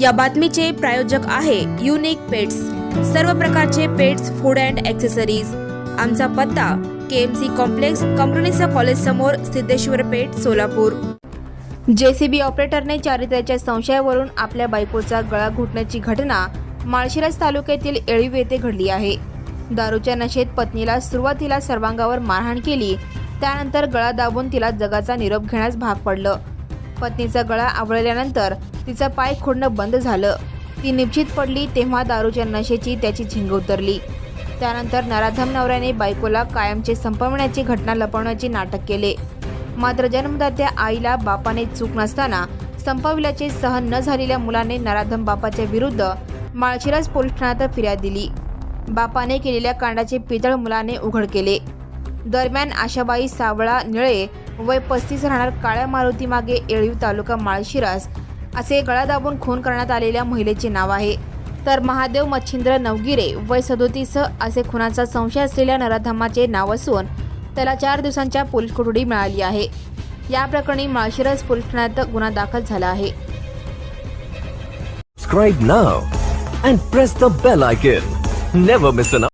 या बातमीचे प्रायोजक आहे युनिक पेट्स सर्व प्रकारचे पेट्स फूड अँड ॲक्सेसरीज आमचा पत्ता के एम सी कॉम्प्लेक्स कंपनीचा कॉलेज समोर सिद्धेश्वर पेठ सोलापूर. जेसीबी ऑपरेटरने चारित्र्याच्या संशयावरून आपल्या बायकोचा गळा घुटण्याची घटना माळशिरस तालुक्यातील एळीव येथे घडली आहे. दारूच्या नशेत पत्नीला सुरुवातीला सर्वांगावर मारहाण केली त्यानंतर गळा दाबून तिला जगाचा निरोप घेण्यास भाग पडलं. पत्नीचा गळा आवळल्यानंतर तिचा पाय खोडणं बंद झालं. ती निश्चित पडली तेव्हा दारूच्या नशेची त्याची झिंग उतरली. त्यानंतर नराधम नवऱ्याने बायकोला कायमचे संपवण्याची घटना लपवण्याचे नाटक केले. मात्र जन्मदात्या आईला बापाने चूक नसताना संपविल्याचे सहन न झालेल्या मुलाने नराधम बापाच्या विरुद्ध माळशिरस पोलीस ठाण्यात फिर्याद दिली. बापाने केलेल्या कांडाचे पितळ मुलाने उघड केले. दरम्यान आशाबाई सावळा निळे वय पस्तीस राहणार काळ्या मारुती मागे येळीव तालुका माळशिरस असे गळा दाबून खून करण्यात आलेल्या महिलेचे नाव आहे. तर महादेव मच्छिंद्र नवगिरे वय सदोतीस असे खुनाचा संशय असलेल्या नराधमाचे नाव असून त्याला चार दिवसांच्या पोलीस कोठडी मिळाली आहे. या प्रकरणी माळशिरस पोलीस ठाण्यात गुन्हा दाखल झाला आहे. Subscribe now and press the bell icon. Never miss an